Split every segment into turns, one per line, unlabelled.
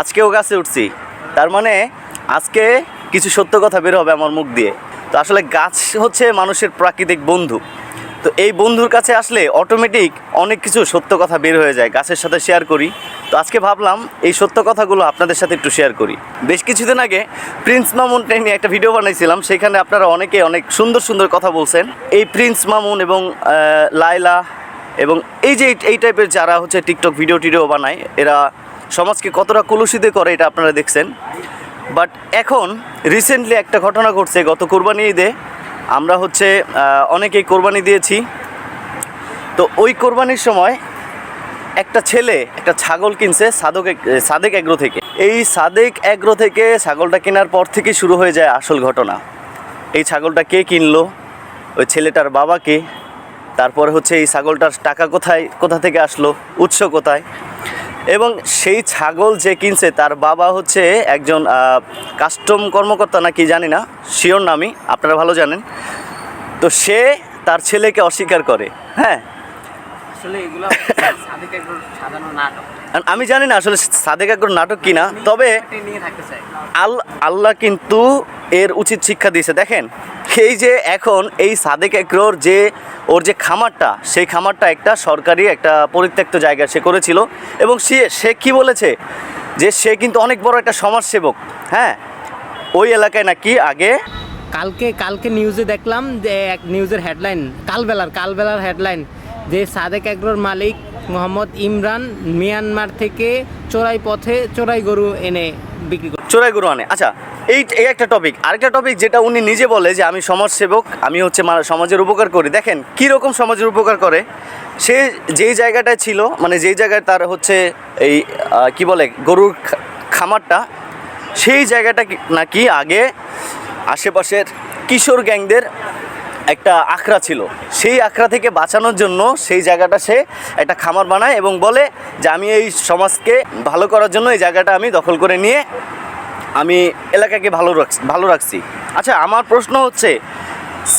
আজকেও গাছে উঠছি। তার মানে আজকে কিছু সত্য কথা বের হবে আমার মুখ দিয়ে। তো আসলে গাছ হচ্ছে মানুষের প্রাকৃতিক বন্ধু। তো এই বন্ধুর কাছে আসলে অটোমেটিক অনেক কিছু সত্য কথা বের হয়ে যায় গাছের সাথে শেয়ার করি। তো আজকে ভাবলাম এই সত্য কথাগুলো আপনাদের সাথে একটু শেয়ার করি। বেশ কিছুদিন আগে প্রিন্স মামুনকে নিয়ে একটা ভিডিও বানাইছিলাম, সেখানে আপনারা অনেকে অনেক সুন্দর সুন্দর কথা বলছেন। এই প্রিন্স মামুন এবং লায়লা এবং এই যে এই টাইপের যারা হচ্ছে টিকটক ভিডিও টিডিও বানায়, এরা সমাজকে কতটা কলুষিত করে এটা আপনারা দেখছেন। বাট এখন রিসেন্টলি একটা ঘটনা ঘটছে, গত কোরবানি ঈদে আমরা হচ্ছে অনেকেই কোরবানি দিয়েছি। তো ওই কোরবানির সময় একটা ছেলে একটা ছাগল কিনছে সাদক সাদেক এগ্রো থেকে। এই সাদেক এগ্রো থেকে ছাগলটা কেনার পর থেকে শুরু হয়ে যায় আসল ঘটনা। এই ছাগলটা কে কিনলো? ওই ছেলেটার বাবা কে? তারপর হচ্ছে এই ছাগলটার টাকা কোথায়, কোথা থেকে আসলো? উৎস কোথায়? এবং সেই ছাগল যে কিনছে তার বাবা হচ্ছে একজন কাস্টম কর্মকর্তা না কি জানি না শিওর নামই আপনারা ভালো জানেন। তো সে তার ছেলেকে অস্বীকার করে হ্যাঁ। আমি জানি না আসলে সাদেক একর নাটক কিনা তবে আল আল্লাহ কিন্তু এর উচিত শিক্ষা দিয়েছে। দেখেন এই যে এখন এই সাদেক একরোর যে ওর যে খামারটা সেই খামারটা একটা সরকারি একটা পরিত্যক্ত জায়গা সে করেছিল এবং সে সে কি বলেছে? যে সে কিন্তু অনেক বড় একটা সমাজসেবক হ্যাঁ? ওই এলাকায় নাকি আগে
কালকে কালকে নিউজে দেখলাম যে এক নিউজের হেডলাইন কালবেলার কালবেলার হেডলাইন যে সাদেক এগ্রোর মালিক মোহাম্মদ ইমরান মিয়ানমার থেকে চোরাই পথে চোরাই গরু এনে বিক্রি করে
চোরাই গরু আনে। আচ্ছা এই এই একটা টপিক আরেকটা টপিক যেটা উনি নিজে বলে যে আমি সমাজসেবক, আমি হচ্ছে সমাজের উপকার করি। দেখেন কী রকম সমাজের উপকার করে? সে যেই জায়গাটায় ছিল মানে যেই জায়গায় তার হচ্ছে এই কি বলে, গরুর খামারটা, সেই জায়গাটা নাকি আগে আশেপাশের কিশোর গ্যাংদের একটা আখড়া ছিল। সেই আখড়া থেকে বাঁচানোর জন্য সেই জায়গাটা সে একটা খামার বানায় এবং বলে যে আমি এই সমাজকে ভালো করার জন্য এই জায়গাটা আমি দখল করে নিয়ে আমি এলাকাকে ভালো রাখছি ভালো রাখছি। আচ্ছা আমার প্রশ্ন হচ্ছে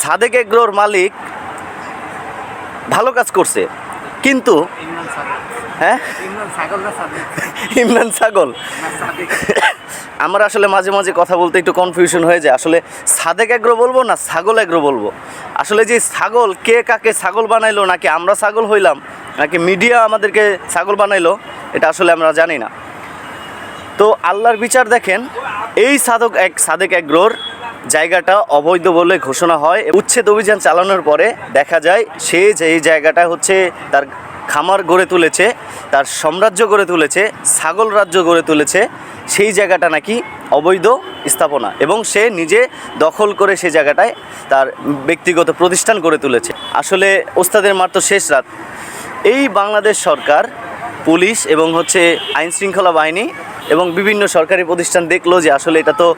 সাদেক এগ্রোর মালিক ভালো কাজ করছে কিন্তু হ্যাঁ?
ইমরান ছাগল
আমার আসলে মাঝে মাঝে কথা বলতে একটু কনফিউশন হয়ে যায় আসলে সাদেক এগ্রো বলব না ছাগল এগ্রো বলব? আসলে যে ছাগল কে কাকে ছাগল বানাইলো নাকি আমরা ছাগল হইলাম নাকি মিডিয়া আমাদেরকে ছাগল বানাইলো এটা আসলে আমরা জানি না। তো আল্লাহর বিচার দেখেন, এই সাধক এক, সাদেক এগ্রোর জায়গাটা অবৈধ বলে ঘোষণা হয়। উচ্ছেদ অভিযান চালানোর পরে দেখা যায় সে যেই জায়গাটা হচ্ছে তার খামার গড়ে তুলেছে, তার সাম্রাজ্য গড়ে তুলেছে, ছাগল রাজ্য গড়ে তুলেছে, সেই জায়গাটা নাকি অবৈধ স্থাপনা এবং সে নিজে দখল করে সেই জায়গাটায় তার ব্যক্তিগত প্রতিষ্ঠান গড়ে তুলেছে। আসলে ওস্তাদের তো শেষ রাত। এই বাংলাদেশ সরকার পুলিশ এবং হচ্ছে আইন শৃঙ্খলা বাহিনী এবং বিভিন্ন সরকারি প্রতিষ্ঠান দেখল যে আসলে এটা তো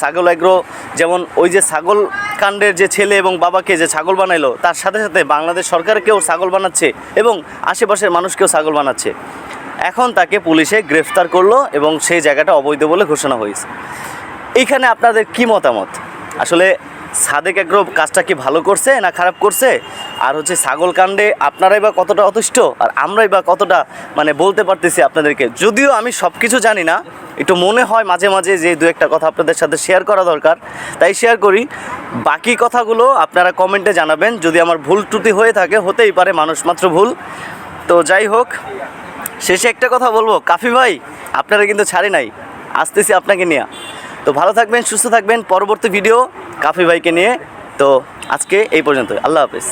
ছাগল এগ্রো যেমন ওই যে ছাগল কাণ্ডের যে ছেলে এবং বাবাকে যে ছাগল বানাইলো, তার সাথে সাথে বাংলাদেশ সরকারকেও ছাগল বানাচ্ছে এবং আশেপাশের মানুষকেও ছাগল বানাচ্ছে। এখন তাকে পুলিশে গ্রেফতার করল এবং সেই জায়গাটা অবৈধ বলে ঘোষণা হয়েছে। এইখানে আপনাদের কি মতামত? আসলে সাদেক এগ্রো কাজটা কি ভালো করছে না খারাপ করছে? আর হচ্ছে ছাগল কাণ্ডে আপনারাই বা কতটা অতুষ্ট আর আমরাই বা কতটা মানে বলতে পারতেছি আপনাদেরকে? যদিও আমি সব কিছু জানি না, একটু মনে হয় মাঝে মাঝে যে দু একটা কথা আপনাদের সাথে শেয়ার করা দরকার। তাই শেয়ার করি। বাকি কথাগুলো আপনারা কমেন্টে জানাবেন। যদি আমার ভুল ত্রুটি হয়ে থাকে, হতেই পারে, মানুষ মাত্র ভুল। তো যাই হোক, শেষে একটা কথা বলব। কাফি ভাই, আপনারা কিন্তু ছাড়ে নাই। আসতেছি আপনাকে নিয়ে। তো ভালো থাকবেন, সুস্থ থাকবেন। পরবর্তী ভিডিও কাফি ভাইকে নিয়ে। তো আজকে এই পর্যন্ত আল্লাহ হাফেজ।